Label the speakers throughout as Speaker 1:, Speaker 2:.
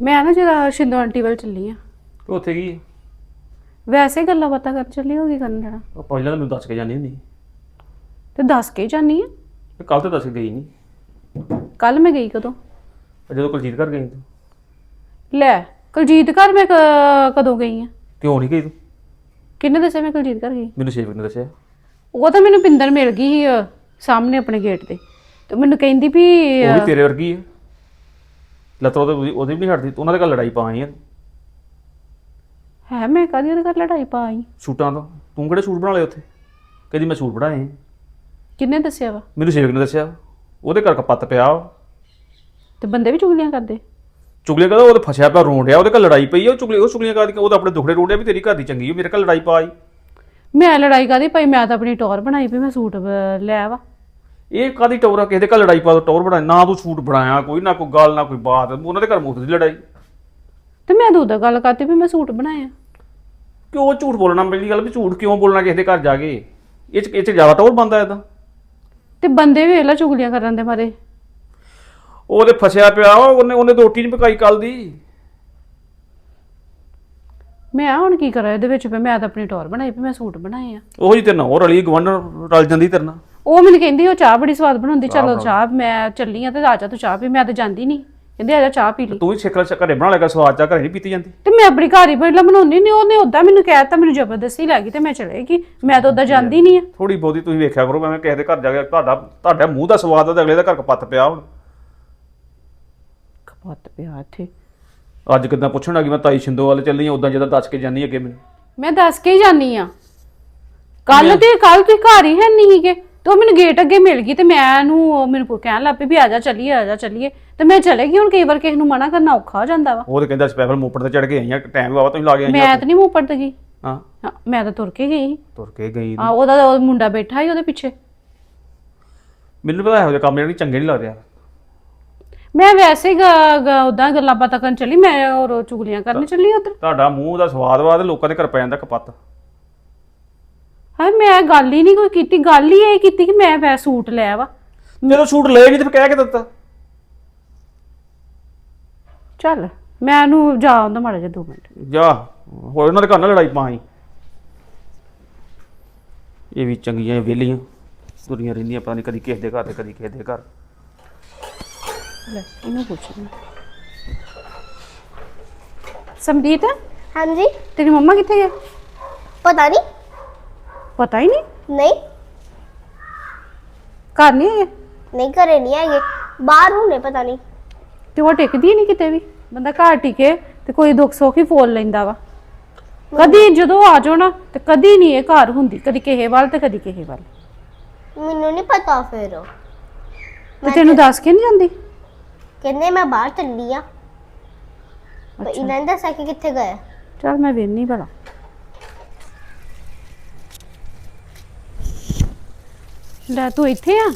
Speaker 1: ਮੈਂ ਨਾ ਜਰਾ ਸ਼ਿੰਦੋ ਆਂਟੀ ਵੱਲ ਚੱਲੀ ਆ।
Speaker 2: ਤੇ ਉੱਥੇ ਕੀ? ਹੈ?
Speaker 1: ਵੈਸੇ ਗੱਲਾਂ ਬਾਤਾਂ ਕਰ ਚੱਲੀ ਹੋਗੀ ਕਰਨ ਜਾਣਾ?
Speaker 2: ਉਹ ਪਹਿਲਾਂ ਤਾਂ ਮੈਨੂੰ ਦੱਸ ਕੇ ਜਾਂਦੀ ਹੁੰਦੀ
Speaker 1: ਤੇ ਦੱਸ ਕੇ ਜਾਨੀ ਆ?
Speaker 2: ਤੇ ਕੱਲ ਤੇ ਦੱਸ ਕੇ ਗਈ ਨਹੀਂ
Speaker 1: ਕੱਲ ਮੈਂ ਗਈ ਕਦੋਂ?
Speaker 2: ਜਦੋਂ ਕੁਲਜੀਤ ਘਰ ਗਈ ਤੂੰ।
Speaker 1: ਲੈ ਕੁਲਜੀਤ ਘਰ ਮੈਂ ਕ- ਕਦੋਂ ਗਈ ਆ?
Speaker 2: ਕਿਉਂ ਨਹੀਂ ਗਈ ਤੂੰ?
Speaker 1: ਕਿੰਨੇ ਦੱਸਿਆ ਮੈਂ ਕੁਲਜੀਤ ਘਰ ਗਈ?
Speaker 2: ਮੈਨੂੰ ਸੇਵਕ ਨੇ ਦੱਸਿਆ।
Speaker 1: ਉਹ ਤਾਂ ਮੈਨੂੰ ਪਿੰਦਰ ਮਿਲ ਗਈ ਸੀ ਸਾਹਮਣੇ ਆਪਣੇ ਗੇਟ ਤੇ। ਤੇ ਮੈਨੂੰ ਕਹਿੰਦੀ ਵੀ
Speaker 2: ਉਹ ਵੀ ਤੇਰੇ ਵਰਗੀ ਹੈ ਲੱਤੋਂ ਉਹਦੇ ਉਹਦੀ ਵੀ ਨਹੀਂ ਹਟਦੀ ਉਹਨਾਂ ਦੇ ਘਰ ਲੜਾਈ ਪਾ ਆਈ ਹੈ
Speaker 1: ਹੈ ਮੈਂ ਕਾਹਦੀ ਉਹਦੇ ਘਰ ਲੜਾਈ ਪਾ ਆਈ?
Speaker 2: ਸੂਟਾਂ ਤੋਂ। ਤੂੰ ਕਿਹੜੇ ਸੂਟ ਬਣਾ ਲਏ ਉੱਥੇ? ਕਹਿੰਦੀ ਮੈਂ ਸੂਟ ਬਣਾਏ
Speaker 1: ਕਿੰਨੇ ਦੱਸਿਆ ਵਾ?
Speaker 2: ਮੈਨੂੰ ਸੇਵਕ ਨੇ ਦੱਸਿਆ। ਉਹਦੇ ਘਰ ਕਪੱਤ ਪਿਆ ਵਾ।
Speaker 1: ਤੇ ਬੰਦੇ ਵੀ ਚੁਗਲੀਆਂ ਕਰਦੇ?
Speaker 2: ਚੁਗਲੀਆਂ ਕਹਿੰਦਾ ਉਹ ਤਾਂ ਫਸਿਆ ਪਿਆ ਰੋਣ ਡਿਆ ਉਹਦੇ ਘਰ ਲੜਾਈ ਪਈ ਆ ਉਹ ਚੁਗਲੀ ਉਹ ਚੁਗਲੀਆਂ ਕਰਦੀ ਉਹ ਤਾਂ ਆਪਣੇ ਦੁਖੜੇ ਰੋਣ ਡਿਆ ਵੀ ਤੇਰੀ ਘਰ ਦੀ ਚੰਗੀ ਹੈ ਮੇਰੇ ਘਰ ਲੜਾਈ ਪਾਈ
Speaker 1: ਮੈਂ ਲੜਾਈ ਕਾਦੀ ਭਾਈ ਮੈਂ ਤਾਂ ਆਪਣੀ ਟੌਰ ਬਣਾਈ ਵੀ ਮੈਂ ਸੂਟ ਅਹ, ਲਿਆ ਵਾ
Speaker 2: ਇਹ ਕਾਦੀ ਟੌਰਾ ਕਿਸੇ ਦੇ ਘਰ ਲੜਾਈ ਪਾ ਦੋ ਟੌਰ ਬਣਾ ਨਾ ਤੂੰ ਸੂਟ ਬਣਾਇਆ ਕੋਈ ਨਾ ਕੋਈ ਗੱਲ ਨਾ ਕੋਈ ਬਾਤ। ਉਹਨਾਂ ਦੇ ਘਰ ਮੁੱਕ ਦੀ ਲੜਾਈ।
Speaker 1: ਤੇ ਮੈਂ ਤਾਂ ਉਹਦਾ ਗੱਲ ਕਰਤੀ ਵੀ ਮੈਂ ਸੂਟ ਬਣਾਇਆ।
Speaker 2: ਕਿਉਂ ਝੂਠ ਬੋਲਣਾ? ਪਹਿਲੀ ਗੱਲ ਵੀ ਝੂਠ ਕਿਉਂ ਬੋਲਣਾ ਕਿਸੇ ਦੇ ਘਰ ਜਾ ਕੇ? ਇਹ ਚ ਇਹ ਚ ਜ਼ਿਆਦਾ ਟੌਰ ਬੰਦਾ ਇਦਾਂ
Speaker 1: ਤੇ ਬੰਦੇ ਵੇਖ ਲੈ ਚੁਗਲੀਆਂ ਕਰਨ ਦੇ ਮਾਰੇ।
Speaker 2: ਉਹਦੇ ਫਸਿਆ ਪਿਆ ਵਾ, ਉਹਨੇ ਉਹਨੇ ਤਾਂ ਰੋਟੀ ਨਹੀਂ ਪਕਾਈ ਕੱਲ ਦੀ।
Speaker 1: ਮੈਂ ਹੁਣ ਕੀ ਕਰਾਂ ਇਹਦੇ ਵਿੱਚ? ਵੀ ਮੈਂ ਤਾਂ ਆਪਣੀ ਟੌਰ ਬਣਾਈ ਵੀ ਮੈਂ ਸੂਟ ਬਣਾਏ ਆ।
Speaker 2: ਉਹੋ ਤੇਰੇ ਨਾਲ ਹੋਰ ਰਲੀ ਗਵੰਡ ਰਲ ਜਾਂਦੀ ਤੇਰੇ ਨਾਲ।
Speaker 1: ਉਹ ਮੈਨੂੰ ਕਹਿੰਦੀ ਉਹ ਚਾਹ ਬੜੀ ਸਵਾਦ ਬਣਾਉਂਦੀ ਚਲੋ ਚਾਹ ਮੈਂ ਚੱਲੀ ਆ ਤੇ ਆ ਜਾ ਤੂੰ ਚਾਹ ਪੀ ਮੈਂ ਤਾਂ ਜਾਂਦੀ ਨਹੀਂ। ਕਹਿੰਦੇ ਆ ਜਾ ਚਾਹ ਪੀ ਲਈ।
Speaker 2: ਤੂੰ ਵੀ ਸਿੱਖ ਲੈ ਘਰੇ ਬਣਾ ਲੇਗਾ ਸਵਾਦ ਚਾ ਘਰੇ ਨਹੀਂ ਪੀਤੀ ਜਾਂਦੀ।
Speaker 1: ਤੇ ਮੈਂ ਆਪਣੀ ਘਰ ਹੀ ਪਹਿਲਾਂ ਬਣਾਉਂਦੀ ਨਹੀਂ ਉਹਨੇ ਉਦਾਂ ਮੈਨੂੰ ਕਹਿ ਦਿੱਤਾ ਮੈਨੂੰ ਜ਼ਬਰਦਸਤੀ ਲੱਗ ਤੇ ਮੈਂ ਚਲੇ ਗਈ। ਮੈਂ ਤਾਂ ਉਦਾਂ ਜਾਂਦੀ ਨਹੀਂ ਆ।
Speaker 2: ਥੋੜੀ ਬਹੁਤੀ ਤੁਸੀਂ ਵੇਖਿਆ ਕਰੋ ਮੈਂ ਕਿਸੇ ਦੇ ਘਰ ਜਾ ਕੇ ਤੁਹਾਡਾ ਤੁਹਾਡਾ ਮੂੰਹ ਦਾ ਸਵਾਦ ਆ ਤੇ ਅਗਲੇ ਦਾ ਘਰ ਕਪੱਤ ਪਿਆ ਹੁਣ।
Speaker 1: ਕਪੱਤ ਪਿਆ ਇੱਥੇ।
Speaker 2: ਅੱਜ ਕਿਦਾਂ ਪੁੱਛਣ ਲੱਗੀ ਮੈਂ ਤਾਈ ਸ਼ਿੰਦੋ ਵਾਲੇ ਚੱਲੀ ਉਦਾਂ ਜਦੋਂ ਦੱਸ ਕੇ ਜਾਨੀ ਅੱਗੇ ਮੈਨੂੰ।
Speaker 1: ਮੈਂ ਦੱਸ ਕੇ ਹੀ ਜਾਨੀ ਆ। ਕੱਲ ਤੇ ਕੱਲ ਤੁਸੀਂ ਘਰ ਹੀ ਹੈ ਨਹੀਂ ਸੀਗੇ। ਤੇ ਉਹ ਮੈਨੂੰ ਗੇਟ ਅੱਗੇ ਮਿਲ ਗਈ ਤੇ ਮੈਂ ਨੂੰ ਮੈਨੂੰ ਪੁ- ਕਹਿਣ ਲੱਗ ਪਈ ਵੀ ਆ ਜਾ ਚੱਲੀਏ ਆ ਜਾ ਚੱਲੀਏ। ਤੇ ਮੈਂ ਚਲੇ ਗਈ ਹੁਣ ਕਈ ਵਾਰ ਕਿਸੇ ਨੂੰ ਮਨਾ ਕਰਨਾ ਔਖਾ ਹੋ ਜਾਂਦਾ ਵਾ।
Speaker 2: ਉਹ ਤੇ ਕਹਿੰਦਾ ਸਪੈਸ਼ਲ ਮੋਪੜ ਤੇ ਚੜ ਕੇ ਆਈਆਂ ਟਾਈਮ ਵਾਵਾ ਤੁਸੀਂ ਲਾ ਕੇ ਆਈਆਂ
Speaker 1: ਮੈਂ ਤਾਂ ਨਹੀਂ ਮੂੰਹ ਪੜਤ ਗਈ।
Speaker 2: ਹਾਂ।
Speaker 1: ਹਾਂ, ਮੈਂ ਤਾਂ ਤੁਰ ਕੇ ਗਈ।
Speaker 2: ਤੁਰ ਕੇ ਗਈ
Speaker 1: ਆ ਉਹਦਾ ਉਹ ਮੁੰਡਾ ਬੈਠਾ ਸੀ ਉਹਦੇ ਪਿੱਛੇ।
Speaker 2: ਮੈਨੂੰ ਪਤਾ ਇਹੋ ਜਿਹੇ ਕੰਮ ਜਿਹੜੇ ਚੰਗੇ ਨਹੀਂ ਲੱਗਦੇ
Speaker 1: ਮੈਂ ਵੈਸੇ ਉਦਾਂ ਗੱਲਾਂ ਬਾਤਾਂ ਕਰਨ ਚੱਲੀ ਮੈਂ ਹੋਰ ਚੁਗਲੀਆਂ ਕਰਨ ਚੱਲੀ ਉਧਰ।
Speaker 2: ਤੁਹਾਡਾ ਮੂੰਹ ਦਾ ਸਵਾਦ ਵਾ ਤੇ ਲੋਕਾਂ ਦੇ ਘਰ ਪੈ ਜਾਂਦਾ ਕਪੱਤ।
Speaker 1: ਹਾਂ ਮੈਂ ਗੱਲ ਹੀ ਨਹੀਂ ਕੋਈ ਕੀਤੀ ਗੱਲ ਹੀ ਇਹ ਕੀਤੀ ਕਿ ਮੈਂ ਵੈ ਸੂਟ ਲਿਆ ਵਾ।
Speaker 2: ਜਦੋਂ ਸੂਟ ਲਏਗੀ ਤੇ ਫਿਰ ਕਹਿ ਕੇ ਦਿੱਤਾ।
Speaker 1: ਚੱਲ ਮੈਂ ਉਹਨੂੰ ਜਾ ਆਉਂਦਾ ਮਾੜਾ ਜਿਹਾ 2 ਮਿੰਟ।
Speaker 2: ਜਾ ਹੋਰ ਉਹਨਾਂ ਦੇ ਘਰ ਨਾਲ ਲੜਾਈ ਪਾਈ। ਇਹ ਵੀ ਚੰਗੀਆਂ ਵਿਹਲੀਆਂ ਤੁਰੀਆਂ ਰਹਿੰਦੀਆਂ ਪਤਾ ਨਹੀਂ ਕਦੀ ਕਿਸੇ ਦੇ ਘਰ ਤੇ ਕਦੀ ਕਿਸੇ ਦੇ ਘਰ।
Speaker 1: ਲੈ ਇਹਨੂੰ ਪੁੱਛ ਸਮਰੀਤ
Speaker 3: ਹਾਂਜੀ?
Speaker 1: ਤੇਰੀ ਮੰਮਾ ਕਿੱਥੇ ਗਏ
Speaker 3: ਪਤਾ ਨਹੀਂ।
Speaker 1: ਪਤਾ ਹੀ ਨਹੀਂ?
Speaker 3: ਨਹੀਂ।
Speaker 1: ਘਰ ਨਹੀਂ ਹੈਗੇ?
Speaker 3: ਨਹੀਂ ਘਰੇ ਨਹੀਂ ਹੈਗੇ। ਬਾਹਰ ਹੁਣੇ ਪਤਾ ਨਹੀਂ।
Speaker 1: ਤੇ ਉਹ ਟਿਕਦੀ ਨਹੀਂ ਕਿਤੇ ਵੀ? ਬੰਦਾ ਘਰ ਟਿਕੇ ਤੇ ਕੋਈ ਦੁੱਖ ਸੁੱਖ ਹੀ ਫੋਲ ਲੈਂਦਾ ਵਾ। ਕਦੀ ਜਦੋਂ ਆ ਜਾਓ ਨਾ ਤੇ ਕਦੀ ਨਹੀਂ ਇਹ ਘਰ ਹੁੰਦੀ। ਕਦੀ ਕਿਸੇ ਵੱਲ ਤੇ ਕਦੀ ਕਿਸੇ ਵੱਲ।
Speaker 3: ਮੈਨੂੰ ਨਹੀਂ ਪਤਾ ਫਿਰ।
Speaker 1: ਤੇ ਤੈਨੂੰ ਦੱਸ ਕੇ ਨਹੀਂ ਜਾਂਦੀ?
Speaker 3: ਕਹਿੰਦੇ ਮੈਂ ਬਾਹਰ ਚੱਲੀ ਆ। ਪਰ ਇਹਨਾਂ ਨੇ ਦੱਸਿਆ ਕਿ ਕਿੱਥੇ ਗਏ?
Speaker 1: ਚਲ ਮੈਂ ਵੇਖਣੀ ਭਲਾ। ਲੈ ਤੂੰ ਇੱਥੇ ਆ?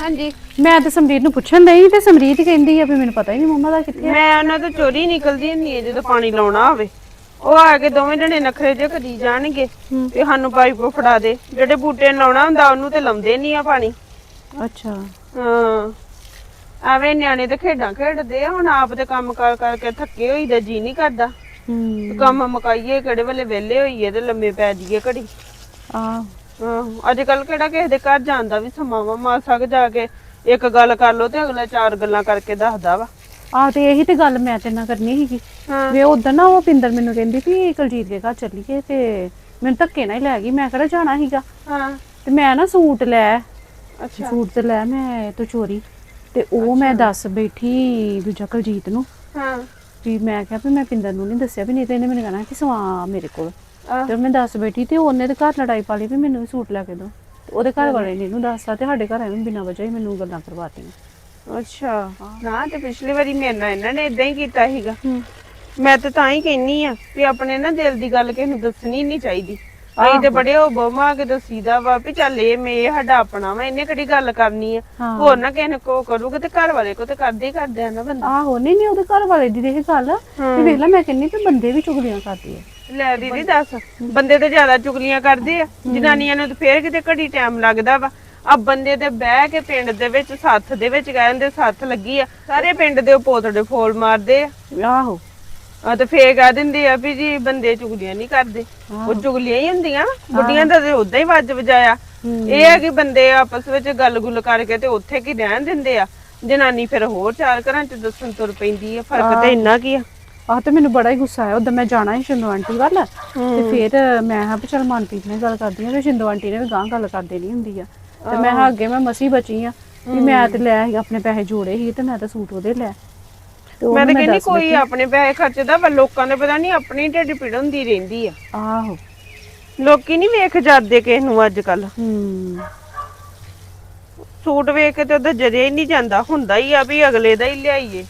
Speaker 4: ਹਾਂਜੀ।
Speaker 1: ਮੈਂ ਤੇ ਸਮਰੀਤ ਨੂੰ ਪੁੱਛਣ ਲਈ ਤੇ ਸਮਰੀਤ ਕਹਿੰਦੀ ਆ ਵੀ ਮੈਨੂੰ ਪਤਾ ਹੀ ਨਹੀਂ ਮੰਮਾ ਦਾ ਕਿੱਥੇ ਆ।
Speaker 4: ਮੈਂ ਉਹਨਾਂ ਤੋਂ ਚੋਰੀ ਨਿਕਲਦੀ ਹੁੰਦੀ ਹੈ ਜਦੋਂ ਪਾਣੀ ਲਾਉਣਾ ਹੋਵੇ। ਉਹ ਆ ਕੇ ਦੋਵੇਂ ਜਣੇ ਨਖਰੇ ਜੇ ਕਰੀ ਜਾਣਗੇ ਤੇ ਸਾਨੂੰ ਪਾਈਪ ਫੜਾ ਦੇ। ਜਿਹੜੇ ਬੂਟੇ ਨੂੰ ਲਾਉਣਾ ਹੁੰਦਾ ਉਹਨੂੰ ਤੇ ਲਾਉਂਦੇ ਨਹੀਂ ਆ ਪਾਣੀ।
Speaker 1: ਅੱਛਾ।
Speaker 4: ਹਾਂ। ਐਵੇਂ ਨਿਆਣੇ ਤੇ ਖੇਡਾਂ ਖੇਡਦੇ ਆ ਹੁਣ ਆਪ ਤੇ ਕੰਮ ਕਰ ਕਰਕੇ ਥੱਕੇ ਹੋਈਦਾ ਜੀ ਨਹੀਂ ਕਰਦਾ।
Speaker 1: ਹੂੰ।
Speaker 4: ਕੰਮ ਮੁਕਾਈਏ ਕਿਹੜੇ ਵੇਲੇ ਵਿਹਲੇ ਹੋਈਏ ਤੇ ਲੰਮੇ ਪੈ ਜਾਈਏ ਘੜੀ।
Speaker 1: ਆ
Speaker 4: ਆਹੋ ਅੱਜ ਕੱਲ ਕਿਹੜਾ ਕਿਸੇ ਦੇ ਘਰ ਜਾਣ ਦਾ ਵੀ ਸਮਾਂ ਵਾ ਮਾਸਾ ਕੁ ਜਾ ਕੇ ਇੱਕ ਗੱਲ ਕਰ ਲੋ ਤੇ ਅਗਲਾ ਚਾਰ ਗੱਲਾਂ ਕਰਕੇ ਦੱਸਦਾ ਵਾ।
Speaker 1: ਆ ਤੇ ਇਹੀ ਤੇ ਗੱਲ ਮੈਂ ਤੇ ਨਾਲ ਕਰਨੀ ਸੀਗੀ।
Speaker 4: ਹਾਂ।
Speaker 1: ਵੇ ਉਦੋਂ ਨਾ ਉਹ ਪਿੰਦਰ ਮੈਨੂੰ ਕਹਿੰਦੀ ਵੀ ਕੁਲਜੀਤ ਦੇ ਘਰ ਚੱਲੀਏ ਤੇ ਮੈਨੂੰ ਧੱਕੇ ਨਾਲ ਹੀ ਲੈ ਗਈ ਮੈਂ ਕਿਹੜਾ ਜਾਣਾ ਸੀਗਾ।
Speaker 4: ਹਾਂ।
Speaker 1: ਤੇ ਮੈਂ ਨਾ ਸੂਟ ਲੈ
Speaker 4: ਅੱਛਾ।
Speaker 1: ਸੂਟ ਤੇ ਲੈ ਮੈਂ ਤੋਂ ਚੋਰੀ ਤੇ ਉਹ ਮੈਂ ਦੱਸ ਬੈਠੀ ਦੂਜਾ ਕੁਲਜੀਤ ਨੂੰ
Speaker 4: ਹਾਂ।
Speaker 1: ਵੀ ਮੈਂ ਕਿਹਾ ਵੀ ਮੈਂ ਪਿੰਦਰ ਨੂੰ ਨਹੀਂ ਦੱਸਿਆ ਵੀ ਨਹੀਂ ਤੇ ਇਹਨੇ ਮੈਨੂੰ ਕਹਿਣਾ ਕਿ ਸਵਾ ਮੇਰੇ ਕੋਲ। ਤੇ ਮੈਂ ਦੱਸ ਬੈਠੀ ਤੇ ਉਹਨੇ ਤੇ ਘਰ ਲੜਾਈ ਪਾ ਲਈ ਵੀ ਮੈਨੂੰ ਵੀ ਸੂਟ ਲੈ ਕੇ ਤੇ ਉਹਦੇ ਘਰ ਵਾਲੇ ਨੇ ਇਹਨੂੰ ਦੱਸਤਾ ਤੇ ਸਾਡੇ ਘਰ ਐਵੇਂ ਬਿਨਾਂ ਵਜ੍ਹਾ ਹੀ ਮੈਨੂੰ ਗੱਲਾਂ ਕਰਵਾਤੀਆਂ।
Speaker 4: ਅੱਛਾ। ਨਾ ਤੇ ਪਿਛਲੀ ਵਾਰੀ ਮੇਰੇ ਨਾਲ ਇਹਨਾਂ ਨੇ ਇਦਾਂ ਹੀ ਕੀਤਾ ਸੀਗਾ। ਮੈਂ ਤਾਂ ਤਾਂ ਹੀ ਕਹਿੰਨੀ ਆ ਵੀ ਆਪਣੇ ਨਾ ਦਿਲ ਦੀ ਗੱਲ ਕਿਸੇ ਨੂੰ ਦੱਸਣੀ ਨਹੀਂ ਚਾਹੀਦੀ। ਅਸੀਂ ਤੇ ਬੜੇ ਉਹ ਬਮਾ ਕੇ ਦਸੀਦਾ ਵਾ ਵੀ ਚੱਲ ਇਹ ਮੇ ਇਹ ਸਾਡਾ ਆਪਣਾ ਵਾ ਇਹਨੇ ਕਿਹੜੀ ਗੱਲ ਕਰਨੀ ਆ। ਹੋਰ ਨਾ ਕਿਸੇ ਨੇ ਕੋ ਕਰੂਗਾ ਤੇ ਘਰ ਵਾਲੇ ਕੋ ਤੇ ਕਰਦੇ ਹੀ ਕਰਦੇ ਆ ਨਾ ਬੰਦਾ।
Speaker 1: ਆਹੋ ਨਹੀਂ ਨਹੀਂ ਉਹਦੇ ਘਰ ਵਾਲੇ ਦੀ ਇਹ ਗੱਲ। ਤੇ ਵੇਖ ਲੈ ਮੈਂ ਕਹਿੰਨੀ ਵੀ ਬੰਦੇ ਵੀ ਚੁਗਲੀਆਂ ਕਰਦੇ ਆ।
Speaker 4: ਲੈ ਦੀਦੀ ਦੱਸ ਬੰਦੇ ਤੇ ਜ਼ਿਆਦਾ ਚੁਗਲੀਆਂ ਕਰਦੇ ਆ। ਜਨਾਨੀਆਂ ਨੂੰ ਤੇ ਫੇਰ ਕਿਤੇ ਘੜੀ ਟਾਈਮ ਲੱਗਦਾ ਵਾ। ਆ ਬੰਦੇ ਦੇ ਬਹਿ ਕੇ ਪਿੰਡ ਦੇ ਵਿੱਚ ਸੱਥ ਦੇ ਵਿੱਚ ਕਹਿੰਦੇ ਸੱਥ ਲੱਗੀ ਆ। ਸਾਰੇ ਪਿੰਡ ਦੇ ਪੋਤੜੇ ਫੋਲ ਮਾਰਦੇ ਆ।
Speaker 1: ਆਹੋ।
Speaker 4: ਆ ਤੇ ਫੇਰ ਕਹਿ ਦਿੰਦੇ ਆ ਵੀ ਜੀ ਬੰਦੇ ਚੁਗਲੀਆਂ ਨਹੀਂ ਕਰਦੇ। ਉਹ ਚੁਗਲੀਆਂ ਹੀ ਹੁੰਦੀਆਂ ਬੁੱਢੀਆਂ ਦਾ ਤੇ ਉਦਾਂ ਹੀ ਵੱਜ ਵਜਾਇਆ। ਇਹ ਆ ਕਿ ਬੰਦੇ ਆਪਸ ਵਿੱਚ ਗੱਲ-ਗੁੱਲ ਕਰਕੇ ਤੇ ਉੱਥੇ ਕੀ ਰਹਿਣ ਦਿੰਦੇ ਆ। ਜਨਾਨੀ ਫਿਰ ਹੋਰ ਚਾਰ ਘਰਾਂ ਚ ਦੱਸਣ ਤੁਰ ਪੈਂਦੀ ਆ। ਫ਼ਰਕ ਤੇ ਇੰਨਾ ਕੀ ਆ।
Speaker 1: ਆਹ ਤੇ ਮੈਨੂੰ ਬੜਾ ਹੀ ਗੁੱਸਾ ਆਇਆ ਉਦੋਂ ਮੈਂ ਜਾਣਾ ਸੀ ਸ਼ਿੰਦੋ ਆਂਟੀ ਵੱਲ। ਤੇ ਫਿਰ ਮੈਂ ਕਿਹਾ ਵੀ ਚਲ ਮਨਪ੍ਰੀਤ ਨਾਲ ਗੱਲ ਕਰਦੀ ਆ ਤੇ ਸ਼ਿੰਦੋ ਆਂਟੀ ਨੇ ਵੀ ਗਾਂ ਗੱਲ ਕਰ ਦੇਣੀ ਹੁੰਦੀ ਆ। ਤੇ ਮੈਂ ਕਿਹਾ ਅੱਗੇ ਮੈਂ ਮਸੀ ਬਚੀ ਆ ਵੀ ਮੈਂ ਤੇ ਲੈ ਆਪਣੇ ਪੈਸੇ ਜੋੜੇ ਸੀ ਤੇ ਮੈਂ ਤਾਂ ਸੂਟ ਉਹਦੇ ਲੈ।
Speaker 4: ਮੈਂ ਤਾਂ ਕਹਿੰਦੀ ਕੋਈ ਆਪਣੇ ਪੈਸੇ ਖਰਚਦਾ ਪਰ ਲੋਕਾਂ ਦੇ ਪਤਾ ਨਹੀਂ ਆਪਣੀ ਢਿੱਡ ਪੀੜ ਹੁੰਦੀ ਰਹਿੰਦੀ ਆ।
Speaker 1: ਆਹੋ।
Speaker 4: ਲੋਕੀ ਨਹੀਂ ਵੇਖ ਜਾਂਦੇ ਕਿਸ ਨੂੰ ਅੱਜ ਕੱਲ
Speaker 1: ਹੂੰ।
Speaker 4: ਸੂਟ ਵੇਖ ਕੇ ਤੇ ਉਹਦਾ ਜਰਿਆ ਹੀ ਨਹੀਂ ਜਾਂਦਾ ਹੁੰਦਾ ਹੀ ਆ ਵੀ ਅਗਲੇ ਦਾ ਹੀ ਲਿਆਈਏ।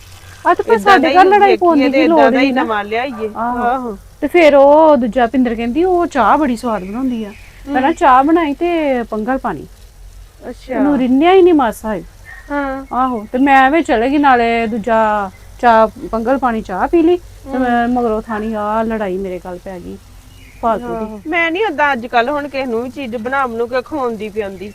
Speaker 1: ਫਿਰ
Speaker 4: ਏਦਾਂ
Speaker 1: ਸਾਡੇ ਘਰ
Speaker 4: ਹੀ
Speaker 1: ਲੜਾਈ ਪਾਉਣ ਦੀ ਲੋੜ
Speaker 4: ਹੀ
Speaker 1: ਨਹੀਂ ਨਾ।
Speaker 4: ਨਵਾਂ ਲਿਆਈਏ।
Speaker 1: ਆਹੋ।
Speaker 4: ਆਹੋ।
Speaker 1: ਤੇ ਫਿਰ ਉਹ ਦੂਜਾ ਪਿੰਦਰ ਕਹਿੰਦੀ ਉਹ ਚਾਹ ਬੜੀ ਸਵਾਦ ਬਣਾਉਂਦੀ ਆ। ਪਹਿਲਾਂ ਚਾਹ ਬਣਾਈ ਤੇ ਪੰਗਲ ਪਾਣੀ।
Speaker 4: ਅੱਛਾ।
Speaker 1: ਉਹਨੂੰ ਰਿੰਨਿਆ ਹੀ ਨਹੀਂ ਮਾਸਾ ਇਹ।
Speaker 4: ਹਾਂ।
Speaker 1: ਆਹੋ ਤੇ ਮੈਂ ਐਵੇਂ ਚਲੇ ਗਈ ਨਾਲੇ ਦੂਜਾ ਚਾਹ ਪੰਗਲ ਪਾਣੀ ਚਾਹ ਪੀ ਲਈ। ਤੇ ਮੈਂ ਮਗਰੋਂ ਥਾਣੀ ਆ ਲੜਾਈ ਮੇਰੇ ਗੱਲ ਪੈ ਗਈ। ਫਾਲਤੂ ਦੀ।
Speaker 4: ਮੈਂ ਨਹੀਂ ਓਦਾਂ ਅੱਜ ਕੱਲ ਹੁਣ ਕਿਸੇ ਨੂੰ ਵੀ ਚੀਜ਼ ਬਣਾ ਬਣੂ ਕੇ ਖਵਾਉਂਦੀ ਪਿਆਉਂਦੀ।